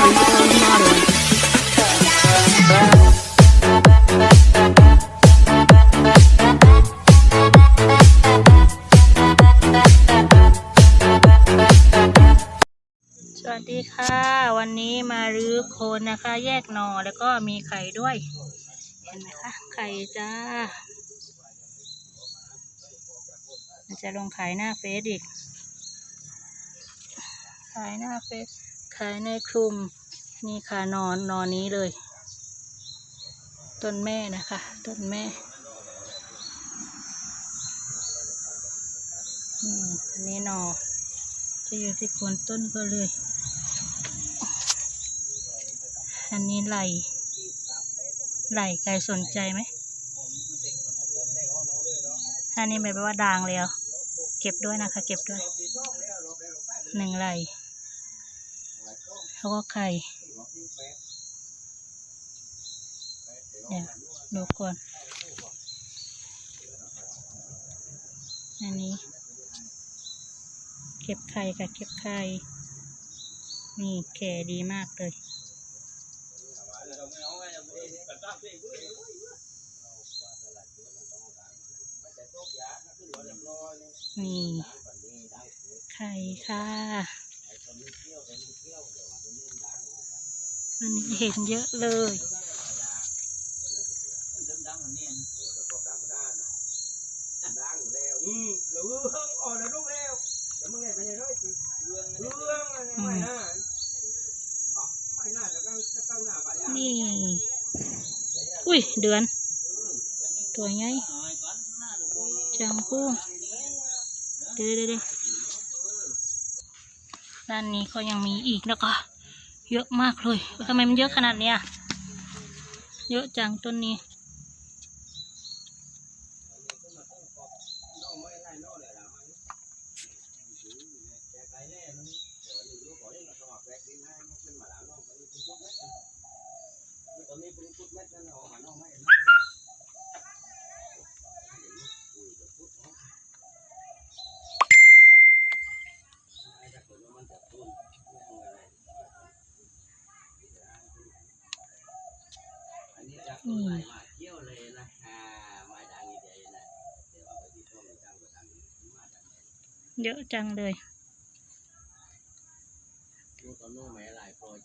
สวัสดีค่ะ วันนี้มารื้อโคนนะคะ แยกหน่อแล้วก็มีไข่ด้วย เห็นไหมคะไข่จ้าจะลงขายหน้าเฟซอีก ขายหน้าเฟซ ขายในคลุมนี่ค่ะนอนนอนนี้เลย ต้นแม่นะคะ ต้นแม่อันนี้นอจะอยู่ที่โคนต้นก็เลย อันนี้ไหลไหลใครสนใจไหมอันนี้หมายว่าด่างแล้ว เก็บด้วยนะคะ เก็บด้วยหนึ่งไหล แล้วก็ไข่เดี๋ยวดูก่อน อันนี้ เก็บไข่ค่ะ เก็บไข่ นี่แก่ดีมากเลย นี่ ไข่ค่ะ อันนี้เห็นเยอะเลยอืมนี่ อุ้ย เดือน ตัวไงจังพูเดี๋ยวเดี๋ยวเดี๋ยวด้านนี้ก็ยังมีอีกนะคะ เยอะมากเลยทำไมมันเยอะขนาดเนี้ยเยอะจังต้นนี้ อันนี้จะ นี่ มาเที่ยวเลยนะอ่ามาดังอีเดียนะเดี๋ยวเอาไปที่ช่องดังกว่าดังมาดัง เยอะจังเลย ลูกตอนนู้นไม่หลายพ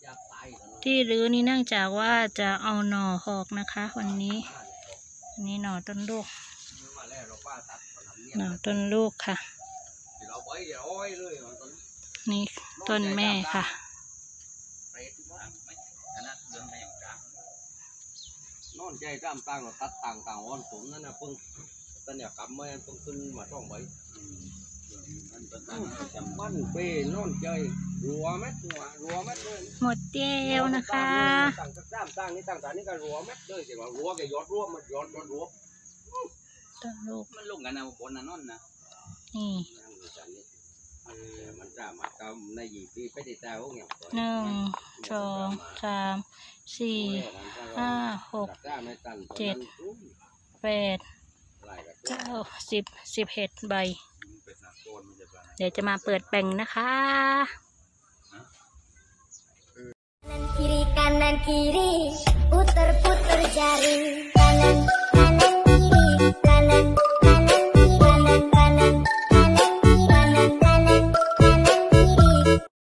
อะตายตอนนู้นที่รื้อนี่เนื่องจากว่าจะเอาหน่อออกนะคะ วันนี้อันนี้หน่อต้นลูกหน่อต้นลูกค่ะ นี่ต้นแม่ค่ะ เปรตว่าไม่ขนาดเดินไปอย่างกลางน อนใจตามต่างเราตัดต่างต่างอ่อนผมนั่นนะเพิ่งตอนเนี้ยกลับมาเพิ่งขึ้นมาต้องไปมันเป้นอนใจรัวแม็ดรัวรัวแม็ดเลยหมดเดียวนะคะต่างต่างต่างนี่ต่างต่างนี่ก็รัวแม็ดเลยแต่ว่ารัวแกยอดรัวมันยอดยอดรัวต้นลูกมันลงกันนะบนนั้นนั่นนะนี่เออ มันจะมาทำในยี่ปีไปติดตามพวกเนี่ยหนึ่งสองสามสี่ห้าหกเจ็ดแปดเก้าสิบสิบเอ็ดใบ เดี๋ยวจะมาเปิดแบ่งนะคะ Kanan kiri kanan kiri puter puter jari